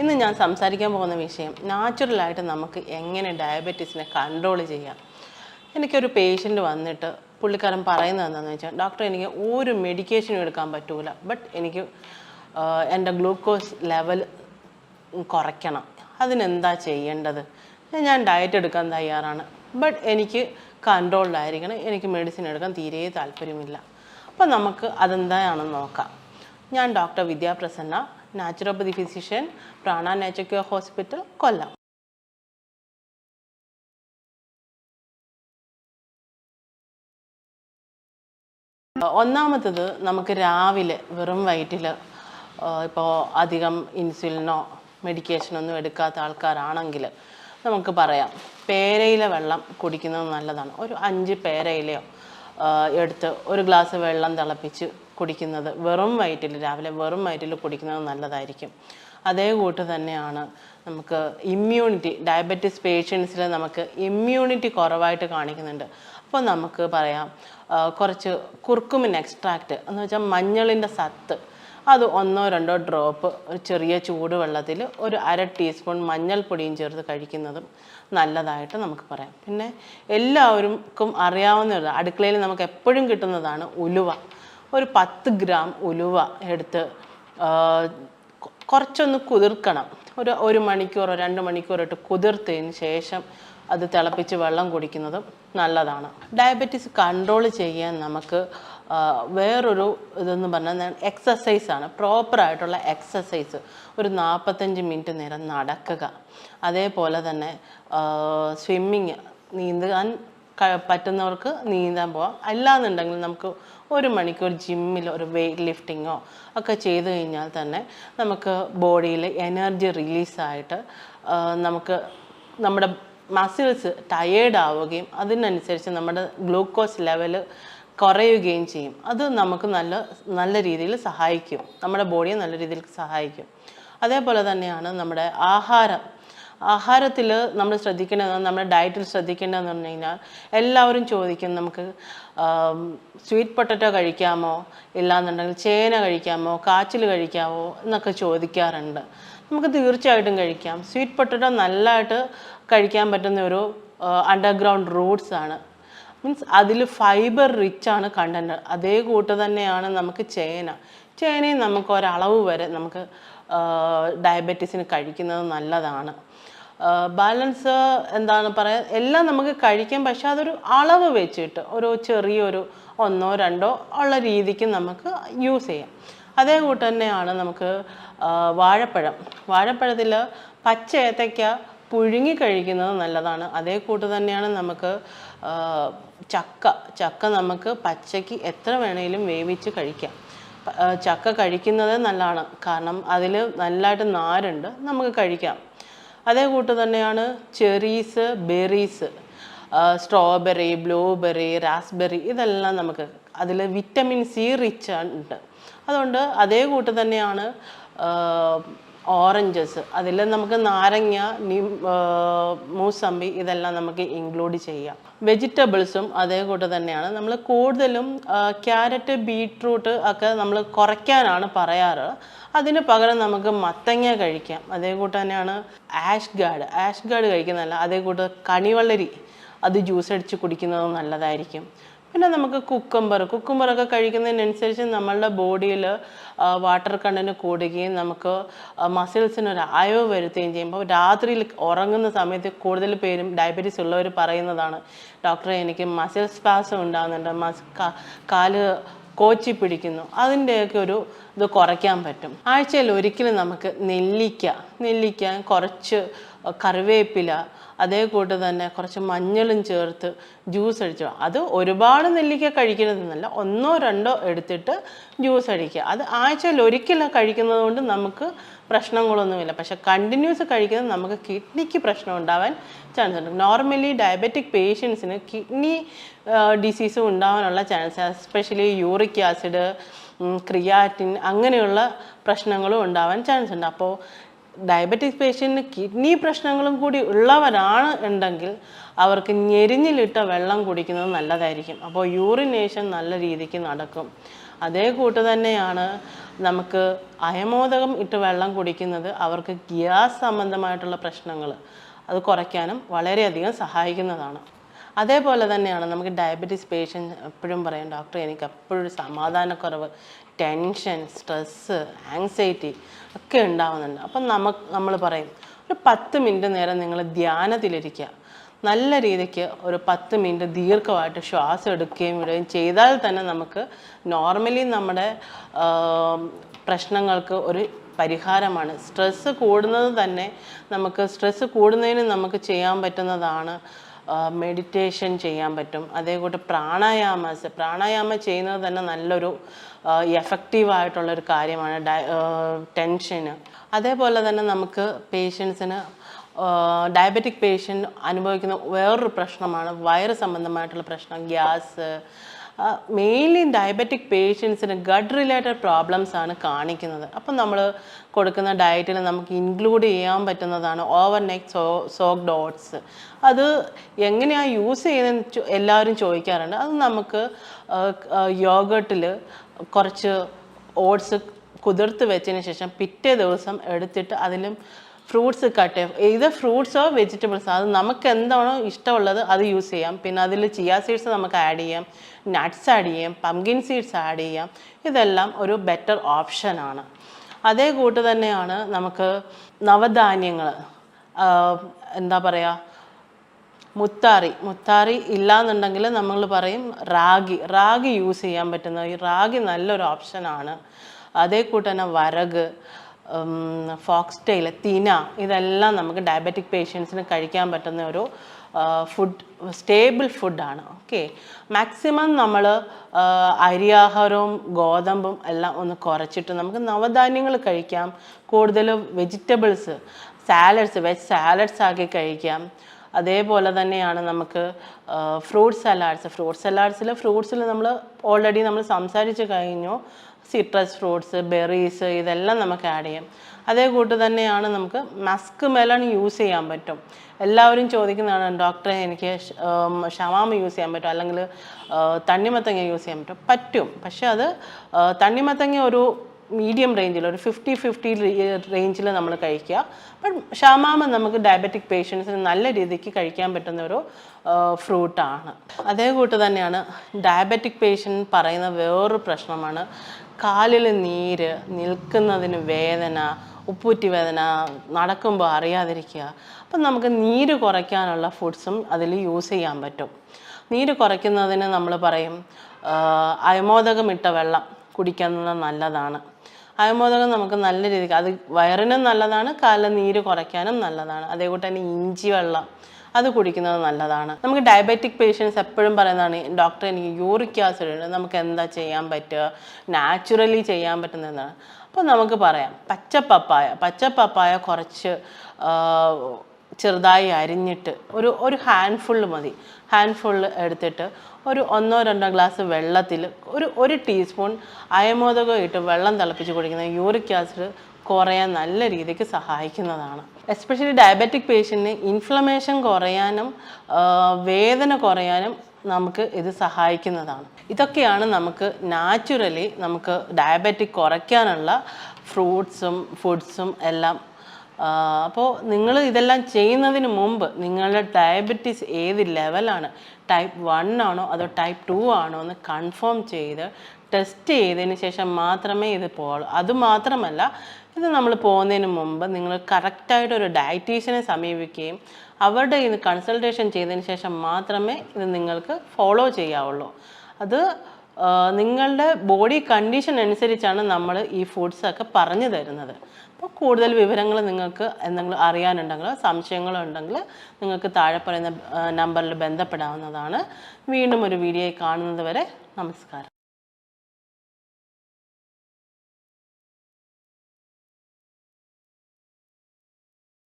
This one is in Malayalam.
ഇന്ന് ഞാൻ സംസാരിക്കാൻ പോകുന്ന വിഷയം നാച്ചുറലായിട്ട് നമുക്ക് എങ്ങനെ ഡയബറ്റീസിനെ കൺട്രോൾ ചെയ്യാം. എനിക്കൊരു പേഷ്യന്റ് വന്നിട്ട് പുള്ളിക്കാരൻ പറയുന്നത് എന്താണെന്ന് വെച്ചാൽ ഡോക്ടർ എനിക്ക് ഒരു മെഡിക്കേഷനും എടുക്കാൻ പറ്റൂല ബട്ട് എനിക്ക് എന്റെ ഗ്ലൂക്കോസ് ലെവൽ കുറയ്ക്കണം. അതിനെന്താ ചെയ്യേണ്ടത്? ഞാൻ ഡയറ്റ് എടുക്കാൻ തയ്യാറാണ് ബട്ട് എനിക്ക് കൺട്രോൾഡായിരിക്കണം എനിക്ക് മെഡിസിൻ എടുക്കാൻ തീരെ താല്പര്യമില്ല. അപ്പോൾ നമുക്ക് അതെന്താണെന്ന് നോക്കാം. ഞാൻ doctor Vidyaprasanna naturopathy physician Prana nature cure hospital Kollam ഒന്നാമത്തത് നമുക്ക് രാവിലെ വെറും വയറ്റിൽ ഇപ്പോൾ അധികം ഇൻസുലിനോ മെഡിക്കേഷനോ ഒന്നും എടുക്കാത്ത ആൾക്കാരാണെങ്കിൽ നമുക്ക് പറയാം പേരയില വെള്ളം കുടിക്കുന്നത് നല്ലതാണ്. ഒരു അഞ്ച് പേരയിലയോ എടുത്ത് ഒരു ഗ്ലാസ് വെള്ളം തിളപ്പിച്ച് കുടിക്കുന്നത് വെറും വയറ്റിൽ രാവിലെ വെറും വയറ്റിൽ കുടിക്കുന്നത് നല്ലതായിരിക്കും. അതേ കൂട്ട് തന്നെയാണ് നമുക്ക് ഇമ്മ്യൂണിറ്റി ഡയബറ്റിസ് പേഷ്യൻസിൽ നമുക്ക് ഇമ്മ്യൂണിറ്റി കുറവായിട്ട് കാണിക്കുന്നുണ്ട്. അപ്പോൾ നമുക്ക് പറയാം കുറച്ച് കുർക്കുമിൻ എക്സ്ട്രാക്റ്റ് എന്ന് വെച്ചാൽ മഞ്ഞളിന്റെ സത്ത് അത് ഒന്നോ രണ്ടോ ഡ്രോപ്പ് ഒരു ചെറിയ ചൂടുവെള്ളത്തിൽ ഒരു അര ടീസ്പൂൺ മഞ്ഞൾപ്പൊടിയും ചേർത്ത് കഴിക്കുന്നതും നല്ലതായിട്ട് നമുക്ക് പറയാം. പിന്നെ എല്ലാവർക്കും അറിയാവുന്ന അടുക്കളയിൽ നമുക്ക് എപ്പോഴും കിട്ടുന്നതാണ് ഉലുവ. ഒരു പത്ത് ഗ്രാം ഉലുവ എടുത്ത് കുറച്ചൊന്ന് കുതിർക്കണം. ഒരു ഒരു മണിക്കൂറോ രണ്ട് മണിക്കൂറോ ഇട്ട് കുതിർത്തതിന് ശേഷം അത് തിളപ്പിച്ച് വെള്ളം കുടിക്കുന്നതും നല്ലതാണ്. ഡയബറ്റീസ് കൺട്രോൾ ചെയ്യാൻ നമുക്ക് വേറൊരു ഇതെന്ന് പറഞ്ഞാൽ എക്സസൈസാണ് പ്രോപ്പറായിട്ടുള്ള എക്സസൈസ് ഒരു നാൽപ്പത്തഞ്ച് മിനിറ്റ് നേരം നടക്കുക. അതേപോലെ തന്നെ സ്വിമ്മിങ് നീന്താൻ പറ്റുന്നവർക്ക് നീന്താൻ പോവാം. അല്ലാന്നുണ്ടെങ്കിൽ നമുക്ക് ഒരു മണിക്കൂർ ജിമ്മിൽ ഒരു വെയിറ്റ് ലിഫ്റ്റിങ്ങോ ഒക്കെ ചെയ്തു കഴിഞ്ഞാൽ തന്നെ നമുക്ക് ബോഡിയിൽ എനർജി റിലീസായിട്ട് നമുക്ക് നമ്മുടെ മസിൽസ് ടയേർഡ് ആവുകയും അതിനനുസരിച്ച് നമ്മുടെ ഗ്ലൂക്കോസ് ലെവൽ കുറയുകയും ചെയ്യും. അത് നമുക്ക് നല്ല നല്ല രീതിയിൽ സഹായിക്കും. നമ്മുടെ ബോഡിയെ നല്ല രീതിയിൽ സഹായിക്കും. അതേപോലെ തന്നെയാണ് നമ്മുടെ ആഹാരം. ആഹാരത്തിൽ നമ്മൾ ശ്രദ്ധിക്കേണ്ടത് നമ്മുടെ ഡയറ്റിൽ ശ്രദ്ധിക്കേണ്ടതെന്ന് പറഞ്ഞു കഴിഞ്ഞാൽ എല്ലാവരും ചോദിക്കും നമുക്ക് സ്വീറ്റ് പൊട്ടറ്റോ കഴിക്കാമോ? ഇല്ലാന്നുണ്ടെങ്കിൽ ചേന കഴിക്കാമോ? കാച്ചിൽ കഴിക്കാമോ? എന്നൊക്കെ ചോദിക്കാറുണ്ട്. നമുക്ക് തീർച്ചയായിട്ടും കഴിക്കാം. സ്വീറ്റ് പൊട്ടറ്റോ നല്ലതായിട്ട് കഴിക്കാൻ പറ്റുന്ന ഒരു അണ്ടർഗ്രൗണ്ട് റൂട്ട്സ് ആണ്. മീൻസ് അതിൽ ഫൈബർ റിച്ച് ആണ് കണ്ടന്റ് അതേ കൂട്ട് തന്നെയാണ് നമുക്ക് ചേന. ചേനയും നമുക്ക് ഒരളവ് വരെ നമുക്ക് ഡയബറ്റീസിന് കഴിക്കുന്നത് നല്ലതാണ്. ബാലൻസ് എന്താണ് പറയുക എല്ലാം നമുക്ക് കഴിക്കാം പക്ഷെ അതൊരു അളവ് വെച്ചിട്ട് ഒരു ചെറിയൊരു ഒന്നോ രണ്ടോ ഉള്ള രീതിക്ക് നമുക്ക് യൂസ് ചെയ്യാം. അതേ കൂട്ട് തന്നെയാണ് നമുക്ക് വാഴപ്പഴം. വാഴപ്പഴത്തിൽ പച്ച ഏത്തയ്ക്ക പുഴുങ്ങി കഴിക്കുന്നത് നല്ലതാണ്. അതേ കൂട്ട് തന്നെയാണ് നമുക്ക് ചക്ക. ചക്ക നമുക്ക് പച്ചയ്ക്ക് എത്ര വേണേലും വേവിച്ച് കഴിക്കാം. ചക്ക കഴിക്കുന്നത് നല്ലതാണ്. കാരണം അതിൽ നല്ലതായിട്ട് നാരുണ്ട്. നമുക്ക് കഴിക്കാം. അതേ കൂട്ട് തന്നെയാണ് cherries berries strawberry blueberry raspberry ഇതെല്ലാം നമുക്ക് അതിൽ വിറ്റമിൻ സി റിച്ച് ഉണ്ട് അതുകൊണ്ട് അതേ കൂട്ട് തന്നെയാണ് ഓറഞ്ചസ്. അതിൽ നമുക്ക് നാരങ്ങ മൂസമ്പി ഇതെല്ലാം നമുക്ക് ഇൻക്ലൂഡ് ചെയ്യാം. വെജിറ്റബിൾസും അതേ കൂട്ട് തന്നെയാണ്. നമ്മൾ കൂടുതലും ക്യാരറ്റ് ബീട്രൂട്ട് ഒക്കെ നമ്മൾ കുറയ്ക്കാനാണ് പറയാറ്. അതിന് പകരം നമുക്ക് മത്തങ്ങ കഴിക്കാം. അതേ കൂട്ട് തന്നെയാണ് ആഷ് ഗാർഡ്. ആഷ് ഗാർഡ് കഴിക്കുന്നതല്ല അതേ കൂട്ട് കണിവള്ളരി. അത് ജ്യൂസ് അടിച്ച് കുടിക്കുന്നത് നല്ലതായിരിക്കും. പിന്നെ നമുക്ക് കുക്കുംബർ കുക്കുംബറൊക്കെ കഴിക്കുന്നതിനനുസരിച്ച് നമ്മളുടെ ബോഡിയിൽ വാട്ടർ കണ്ടന്റ് കൂടുകയും നമുക്ക് മസിൽസിന് ഒരു അയവ് വരുത്തുകയും ചെയ്യുമ്പോൾ രാത്രിയിൽ ഉറങ്ങുന്ന സമയത്ത് കൂടുതൽ പേരും ഡയബറ്റീസ് ഉള്ളവർ പറയുന്നതാണ് ഡോക്ടറെ എനിക്ക് മസിൽ സ്പാസം ഉണ്ടാകുന്നുണ്ട്. മസ് കാൽ കോച്ചി പിടിക്കുന്നു. അതിന്റെയൊക്കെ ഒരു ഇത് കുറയ്ക്കാൻ പറ്റും. ആഴ്ചയിൽ ഒരിക്കലും നമുക്ക് നെല്ലിക്ക നെല്ലിക്ക കുറച്ച് കറിവേപ്പില അതേ കൂട്ട് തന്നെ കുറച്ച് മഞ്ഞളും ചേർത്ത് ജ്യൂസ് അടിച്ചു. അത് ഒരുപാട് നെല്ലിക്ക കഴിക്കരുതെന്നല്ല ഒന്നോ രണ്ടോ എടുത്തിട്ട് ജ്യൂസ് അടിക്കുക. അത് ആഴ്ചയിൽ ഒരിക്കലും കഴിക്കുന്നത് കൊണ്ട് നമുക്ക് പ്രശ്നങ്ങളൊന്നുമില്ല. പക്ഷെ കണ്ടിന്യൂസ് കഴിക്കുന്നത് നമുക്ക് കിഡ്നിക്ക് പ്രശ്നം ഉണ്ടാവാൻ ചാൻസ് ഉണ്ട്. നോർമലി ഡയബറ്റിക് പേഷ്യൻസിന് കിഡ്നി ഡിസീസും ഉണ്ടാവാനുള്ള chance especially uric acid creatinine അങ്ങനെയുള്ള പ്രശ്നങ്ങളും ഉണ്ടാവാൻ ചാൻസ് ഉണ്ട്. അപ്പോൾ ഡയബറ്റിക് പേഷ്യന്റിന് കിഡ്നി പ്രശ്നങ്ങളും കൂടി ഉള്ളവരാണ് ഉണ്ടെങ്കിൽ അവർക്ക് ഞെരിഞ്ഞിലിട്ട വെള്ളം കുടിക്കുന്നത് നല്ലതായിരിക്കും. അപ്പോൾ യൂറിനേഷൻ നല്ല രീതിക്ക് നടക്കും. അതേ കൂട്ട് തന്നെയാണ് നമുക്ക് അയമോദകം ഇട്ട് വെള്ളം കുടിക്കുന്നത് അവർക്ക് ഗ്യാസ് സംബന്ധമായിട്ടുള്ള പ്രശ്നങ്ങൾ അത് കുറയ്ക്കാനും വളരെയധികം സഹായിക്കുന്നതാണ്. അതേപോലെ തന്നെയാണ് നമുക്ക് ഡയബറ്റീസ് പേഷ്യന്റ് എപ്പോഴും പറയും ഡോക്ടർ എനിക്ക് എപ്പോഴും സമാധാനക്കുറവ് ടെൻഷൻ സ്ട്രെസ്സ് ആങ്സൈറ്റി ഒക്കെ ഉണ്ടാവുന്നുണ്ട്. അപ്പം നമുക്ക് നമ്മൾ പറയും ഒരു പത്ത് മിനിറ്റ് നേരം നിങ്ങൾ ധ്യാനത്തിലിരിക്കുക. നല്ല രീതിക്ക് ഒരു പത്ത് മിനിറ്റ് ദീർഘമായിട്ട് ശ്വാസം എടുക്കുകയും വിടുകയും ചെയ്താൽ തന്നെ നമുക്ക് നോർമലി നമ്മുടെ പ്രശ്നങ്ങൾക്ക് ഒരു പരിഹാരമാണ്. സ്ട്രെസ്സ് കൂടുന്നത് തന്നെ നമുക്ക് സ്ട്രെസ്സ് കൂടുന്നതിന് നമുക്ക് ചെയ്യാൻ പറ്റുന്നതാണ് മെഡിറ്റേഷൻ ചെയ്യാൻ പറ്റും. അതേകൂട്ട് പ്രാണായാമസ് പ്രാണായാമം ചെയ്യുന്നത് തന്നെ നല്ലൊരു എഫക്റ്റീവായിട്ടുള്ളൊരു കാര്യമാണ്. ഡയ ടെൻഷന് അതേപോലെ തന്നെ നമുക്ക് പേഷ്യൻസിന് ഡയബറ്റിക് പേഷ്യന്റ് അനുഭവിക്കുന്ന വേറൊരു പ്രശ്നമാണ്. വയറ് സംബന്ധമായിട്ടുള്ള പ്രശ്നം. ഗ്യാസ് മെയിൻലി ഡയബറ്റിക് പേഷ്യൻസിന് ഗഡ് റിലേറ്റഡ് പ്രോബ്ലംസ് ആണ് കാണിക്കുന്നത്. അപ്പം നമ്മൾ കൊടുക്കുന്ന ഡയറ്റിൽ നമുക്ക് ഇൻക്ലൂഡ് ചെയ്യാൻ പറ്റുന്നതാണ് overnight so soaked oats അത് എങ്ങനെയാണ് യൂസ് ചെയ്യുന്നതെന്ന് എല്ലാവരും ചോദിക്കാറുണ്ട്. അത് നമുക്ക് യോഗട്ടിൽ കുറച്ച് ഓട്സ് കുതിർത്ത് വെച്ചതിന് ശേഷം പിറ്റേ ദിവസം എടുത്തിട്ട് അതിലും ഫ്രൂട്ട്സ് കട്ട് ഇത് ഫ്രൂട്ട്സോ വെജിറ്റബിൾസോ അത് നമുക്ക് എന്താണോ ഇഷ്ടമുള്ളത് അത് യൂസ് ചെയ്യാം. പിന്നെ അതിൽ ചിയ സീഡ്സ് നമുക്ക് ആഡ് ചെയ്യാം. നട്ട്സ് ആഡ് ചെയ്യാം. പംകിൻ സീഡ്സ് ആഡ് ചെയ്യാം. ഇതെല്ലാം ഒരു ബെറ്റർ ഓപ്ഷനാണ് അതേ കൂട്ട് തന്നെയാണ് നമുക്ക് നവധാന്യങ്ങൾ. എന്താ പറയുക മുത്താറി. മുത്താറി ഇല്ലാന്നുണ്ടെങ്കിൽ നമ്മൾ പറയും റാഗി. റാഗി യൂസ് ചെയ്യാൻ പറ്റുന്ന ഈ റാഗി നല്ലൊരു ഓപ്ഷനാണ് അതേ കൂട്ട് തന്നെ വരക്. ഫോക്സ് ടെയിൽ തിന ഇതെല്ലാം നമുക്ക് ഡയബറ്റിക് പേഷ്യൻസിന് കഴിക്കാൻ പറ്റുന്ന ഒരു ഫുഡ് സ്റ്റേബിൾ ഫുഡാണ് ഓക്കെ മാക്സിമം നമ്മൾ അരിയാഹാരവും ഗോതമ്പും എല്ലാം ഒന്ന് കുറച്ചിട്ട് നമുക്ക് നവധാന്യങ്ങൾ കഴിക്കാം. കൂടുതൽ വെജിറ്റബിൾസ് സാലഡ്സ് വെജ് സാലഡ്സ് ആക്കി കഴിക്കാം. അതേപോലെ തന്നെയാണ് നമുക്ക് ഫ്രൂട്ട് സലാഡ്സ് ഫ്രൂട്ട് സലാഡ്സിൽ ഫ്രൂട്ട്സിൽ നമ്മൾ ഓൾറെഡി നമ്മൾ സംസാരിച്ച് കഴിഞ്ഞു. സിട്രസ് ഫ്രൂട്ട്സ് ബെറീസ് ഇതെല്ലാം നമുക്ക് ആഡ് ചെയ്യാം. അതേ കൂട്ട് തന്നെയാണ് നമുക്ക് മസ്ക് മെലൺ യൂസ് ചെയ്യാൻ പറ്റും. എല്ലാവരും ചോദിക്കുന്നതാണ് ഡോക്ടറെ എനിക്ക് ഷവാമ യൂസ് ചെയ്യാൻ പറ്റും? അല്ലെങ്കിൽ തണ്ണിമത്തങ്ങ യൂസ് ചെയ്യാൻ പറ്റും? പറ്റും. പക്ഷെ അത് തണ്ണിമത്തങ്ങ ഒരു മീഡിയം റേഞ്ചിൽ ഒരു ഫിഫ്റ്റി ഫിഫ്റ്റി റേഞ്ചിൽ നമ്മൾ കഴിക്കുക. ബട്ട് ഷാമാമ നമുക്ക് ഡയബറ്റിക് പേഷ്യൻസിന് നല്ല രീതിക്ക് കഴിക്കാൻ പറ്റുന്ന ഒരു ഫ്രൂട്ടാണ് അതേ കൂട്ട് തന്നെയാണ് ഡയബറ്റിക് പേഷ്യന്റ് പറയുന്ന വേറൊരു പ്രശ്നമാണ്. കാലിൽ നീര് നിൽക്കുന്നതിന് വേദന ഉപ്പൂറ്റി വേദന നടക്കുമ്പോൾ അറിയാതിരിക്കുക. അപ്പം നമുക്ക് നീര് കുറയ്ക്കാനുള്ള ഫുഡ്സും അതിൽ യൂസ് ചെയ്യാൻ പറ്റും. നീര് കുറയ്ക്കുന്നതിന് നമ്മൾ പറയും അയമോദകമിട്ട വെള്ളം കുടിക്കുന്നത് നല്ലതാണ്. അയമോദകം നമുക്ക് നല്ല രീതിക്ക് അത് വയറിനും നല്ലതാണ് കാലിലെ നീര് കുറയ്ക്കാനും നല്ലതാണ്. അതേപോലെ തന്നെ ഇഞ്ചി വെള്ളം അത് കുടിക്കുന്നത് നല്ലതാണ്. നമുക്ക് ഡയബറ്റിക് പേഷ്യൻസ് എപ്പോഴും പറയുന്നതാണ് ഡോക്ടർ എനിക്ക് യൂറിക് ആസിഡ് ഉണ്ട് നമുക്ക് എന്താ ചെയ്യാൻ പറ്റുക? നാച്ചുറലി ചെയ്യാൻ പറ്റുന്നതാണ് അപ്പോൾ നമുക്ക് പറയാം പച്ചപ്പപ്പായ പച്ചപ്പപ്പായ കുറച്ച് ചെറുതായി അരിഞ്ഞിട്ട് ഒരു ഒരു ഹാൻഡ് ഫുള്ള് മതി. ഹാൻഡ് ഫുള്ള് എടുത്തിട്ട് ഒരു ഒന്നോ രണ്ടോ ഗ്ലാസ് വെള്ളത്തിൽ ഒരു ഒരു ടീസ്പൂൺ അയമോദകം ഇട്ട് വെള്ളം തിളപ്പിച്ച് കുടിക്കുന്ന യൂറിക് ആസിഡ് കുറയാൻ നല്ല രീതിക്ക് സഹായിക്കുന്നതാണ്. എസ്പെഷ്യലി ഡയബറ്റിക് പേഷ്യന്റിന് ഇൻഫ്ലമേഷൻ കുറയാനും വേദന കുറയാനും നമുക്ക് ഇത് സഹായിക്കുന്നതാണ്. ഇതൊക്കെയാണ് നമുക്ക് നാച്ചുറലി നമുക്ക് ഡയബറ്റിക് കുറയ്ക്കാനുള്ള ഫ്രൂട്ട്സും ഫുഡ്സും എല്ലാം അപ്പോൾ നിങ്ങൾ ഇതെല്ലാം ചെയ്യുന്നതിന് മുമ്പ് നിങ്ങളുടെ ഡയബറ്റീസ് ഏത് ലെവലാണ് ടൈപ്പ് വൺ ആണോ അതോ ടൈപ്പ് ടു ആണോ എന്ന് കൺഫേം ചെയ്ത് ടെസ്റ്റ് ചെയ്തതിന് ശേഷം മാത്രമേ ഇത് പോകുള്ളൂ അതുമാത്രമല്ല ഇത് നമ്മൾ പോകുന്നതിന് മുമ്പ് നിങ്ങൾ കറക്റ്റായിട്ട് ഒരു ഡയറ്റീഷ്യനെ സമീപിക്കുകയും അവരുടെ ഇത് കൺസൾട്ടേഷൻ ചെയ്തതിന് ശേഷം മാത്രമേ ഇത് നിങ്ങൾക്ക് ഫോളോ ചെയ്യാവുള്ളൂ. അത് നിങ്ങളുടെ ബോഡി കണ്ടീഷൻ അനുസരിച്ചാണ് നമ്മൾ ഈ ഫുഡ്സൊക്കെ പറഞ്ഞു തരുന്നത്. അപ്പോൾ കൂടുതൽ വിവരങ്ങൾ നിങ്ങൾക്ക് എന്തെങ്കിലും അറിയാനുണ്ടെങ്കിൽ സംശയങ്ങളുണ്ടെങ്കിൽ നിങ്ങൾക്ക് താഴെ പറയുന്ന നമ്പറിൽ ബന്ധപ്പെടാവുന്നതാണ്. വീണ്ടും ഒരു വീഡിയോയിൽ കാണുന്നത് വരെ നമസ്കാരം.